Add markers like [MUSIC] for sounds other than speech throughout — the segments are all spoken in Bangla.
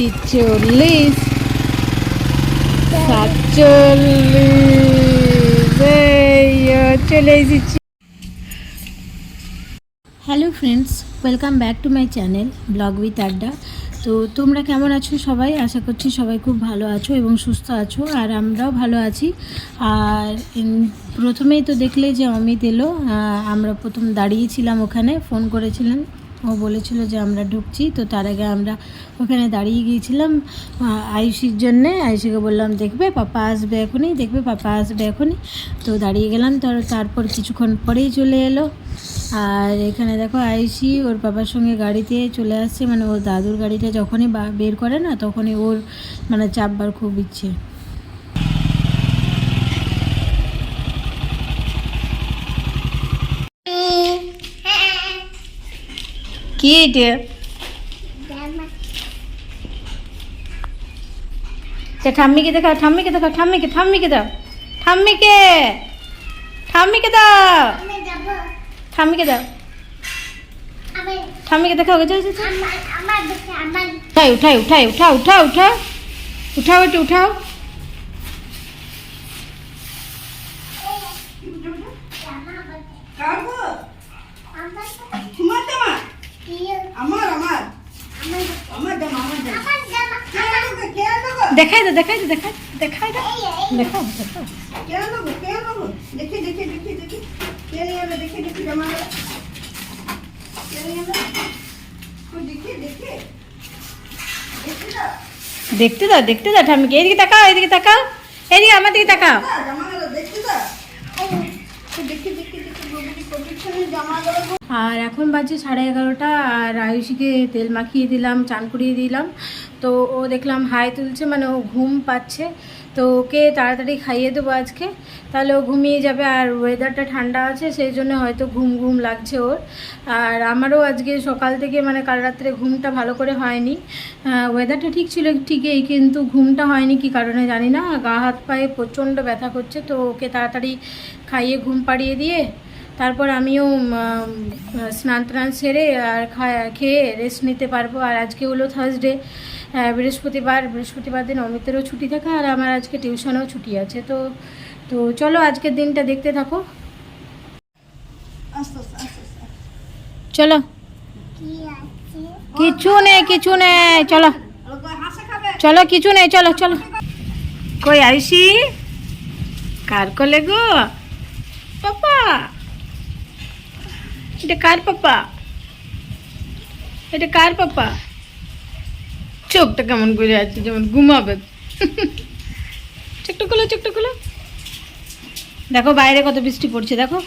ছিচল্লিশ সাতচল্লিশ চলে এসেছি। Hello friends welcome back to my channel vlog with Adda তো তোমরা কেমন আছো সবাই? আশা করছি সবাই খুব ভালো আছো এবং সুস্থ আছো, আর আমরাও ভালো আছি। আর প্রথমেই তো দেখলে যে অমিত এলো আমরা প্রথম দাঁড়িয়েছিলাম ওখানে ফোন করেছিলেন ও বলেছিল যে আমরা ঢুকছি, তো তার আগে আমরা ওখানে দাঁড়িয়ে গিয়েছিলাম আয়ুষির জন্যে। আয়ুষিকে বললাম, দেখবে, পাপা আসবে এখনই, দেখবে, পাপা আসবে এখনই। তো দাঁড়িয়ে গেলাম, তার, তারপর কিছুক্ষণ পরেই চলে এলো। আর এখানে দেখো আইসি ওর বাবার সঙ্গে গাড়িতে চলে আসছে মানে ওর দাদুর গাড়িটা যখনই বের করে না, তখনই ওর মানে চাপবার খুব ইচ্ছে। কি এটা তা ঠাম্মিকে দেখাও ঠাম্মিকে দেখাও, ঠাম্মিকে ঠাম্মিকে দাও। ঠাম্মিকে! ঠাম্মিকে দাও! ঠাম্মিকে দাও। ঠাম্মিকে দেখাও। উঠাই উঠাই উঠাই উঠাও উঠাও উঠাও উঠাও একটু, উঠাও। তোমার জামা আমার আমার আমার জামা আমার জামা কে আনব কে আনব দেখাই দাও দেখাই দাও দেখাই দেখাই দাও দেখাও দেখাও। কে আনব কে আনব দেখি দেখি দেখি দেখি। কে নিয়ে যাবে দেখি দেখি জামা কে নিয়ে যাবে ওই দেখি দেখি। দেখতে দাও দেখতে দাও ঠাম্মিকে। এদিকে তাকাও এদিকে তাকাও। এদিকে আমার দিকে তাকাও। জামা গুলো দেখি দেখি। আর এখন বাজে সাড়ে এগারোটা, আর আয়ুষিকে তেল মাখিয়ে দিলাম, চান করিয়ে দিলাম। তো ও দেখলাম হাই তুলছে মানে ও ঘুম পাচ্ছে। তো ওকে তাড়াতাড়ি খাইয়ে দেবো আজকে। তাহলে ও ঘুমিয়ে যাবে, আর ওয়েদারটা ঠান্ডা আছে, সেই জন্য হয়তো ঘুম ঘুম লাগছে ওর। আর আমারও আজকে সকাল থেকে মানে কাল রাত্রে ঘুমটা ভালো করে হয়নি। ওয়েদারটা ঠিক ছিল ঠিকই, কিন্তু ঘুমটা হয়নি কি কারণে জানি না। গা হাত পায়ে প্রচণ্ড ব্যথা করছে, তো ওকে তাড়াতাড়ি খাইয়ে ঘুম পাড়িয়ে দিয়ে তারপর আমিও স্নান টান সেরে আর খেয়ে রেস্ট নিতে পারব। আর আজকে হলো থার্সডে বৃহস্পতিবার। বৃহস্পতিবার দিন অমিতেরও ছুটি থাকে আর আমার আজকে টিউশনেও ছুটি আছে। তো তো চলো আজকের দিনটা দেখতে থাকো। চলো। কিছু নেই কিছু নেই, চলো। চলো, কিছু নেই, চলো চলো। কই আইসি? কার কলে গো? পাপা! এটা কার পাপা? এটা কার পাপা? চোখটা কেমন করে আছে, যেমন ঘুমাবে। [LAUGHS] চোখটা খোলো চোখটা খোলো। দেখো বাইরে কত বৃষ্টি পড়ছে, দেখো।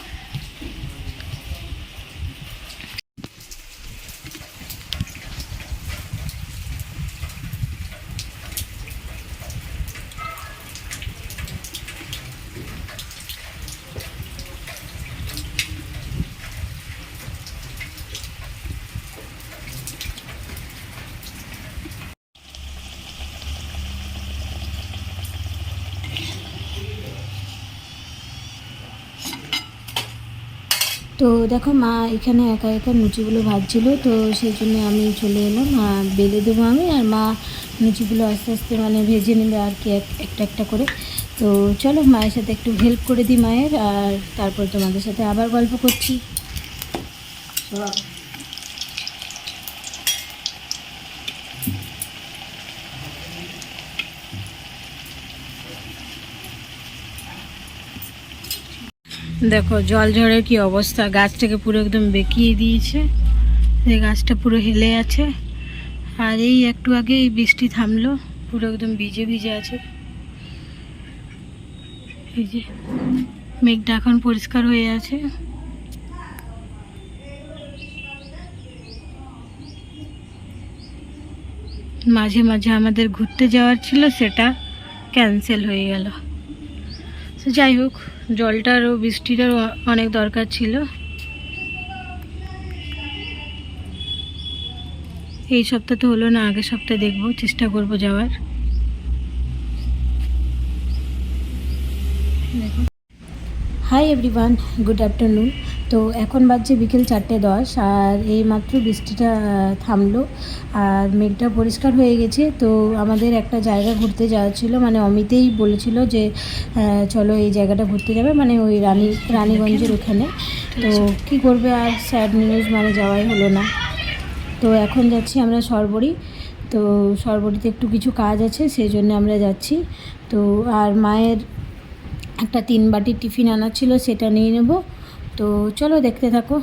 তো দেখো মা এখানে একা একা লুচিগুলো ভাজছিল, তো সেই জন্য আমি চলে এলাম। বেলে দেবো আমি আর মা লুচিগুলো আস্তে আস্তে মানে ভেজে নেবে আর কি এক- একটা একটা করে। তো চলো মায়ের সাথে একটু হেল্প করে দিই মায়ের, আর তারপর তোমাদের সাথে আবার গল্প করছি। দেখো, জল ঝড়ের কি অবস্থা? গাছটাকে পুরো একদম বেঁকিয়ে দিয়েছে। এই গাছটা পুরো হেলে আছে। আর এই একটু আগে এই বৃষ্টি থামলো। পুরো একদম ভিজে ভিজে আছে। এই যে, মেঘটা এখন পরিষ্কার হয়ে আছে। মাঝে মাঝে আমাদের ঘুরতে যাওয়ার ছিল, সেটা ক্যান্সেল হয়ে গেল। তো যাই হোক, জলটারও বৃষ্টিটারও অনেক দরকার ছিল। এই সপ্তাহ তো হলো না, আগের সপ্তাহে দেখব, চেষ্টা করব যাওয়ার। হাই এভরিওয়ান গুড আফটারনুন তো এখন বাজছে বিকেল চারটে দশ, আর এই মাত্র বৃষ্টিটা থামলো। আর মেঘটা পরিষ্কার হয়ে গেছে, তো আমাদের একটা জায়গা ঘুরতে যাওয়া ছিল মানে অমিতেই বলেছিল যে চলো এই জায়গাটা ঘুরতে যাবে মানে ওই রানী, রানীগঞ্জের ওখানে। তো কি করবে আর স্যাড নিউজ মানে যাওয়াই হলো না। তো এখন যাচ্ছি আমরা সরবরি। তো সরবরিতে একটু কিছু কাজ আছে, সেই জন্য আমরা যাচ্ছি। তো আর মায়ের একটা তিন বাটির টিফিন আনা ছিল, সেটা নিয়ে নেব। তো চলো দেখতে থাকো।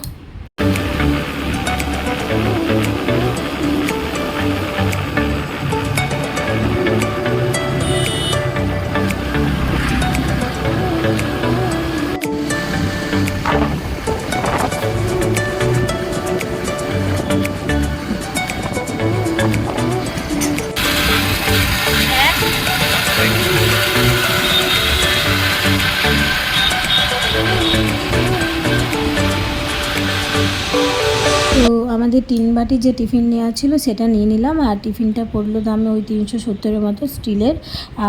তিন বাটি যে টিফিন নেওয়া ছিল সেটা নিয়ে নিলাম আর টিফিনটা পড়ল দামে ওই তিনশো সত্তরের মতো স্টিলের।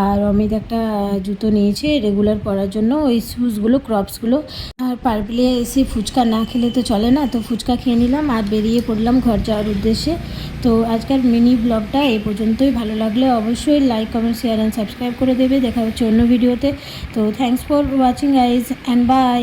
আর অমিত একটা জুতো নিয়েছে রেগুলার পরার জন্য, ওই শ্যুজগুলো ক্রপসগুলো আর পার্পলে এসে ফুচকা না খেলে তো চলে না, তো ফুচকা খেয়ে নিলাম আর বেরিয়ে পড়লাম ঘর যাওয়ার উদ্দেশ্যে। তো আজকের মিনি ব্লগটা এই পর্যন্তই, ভালো লাগলে অবশ্যই like comment share and subscribe করে দেবে। দেখা হচ্ছে অন্য ভিডিওতে তো। Thanks for watching guys and bye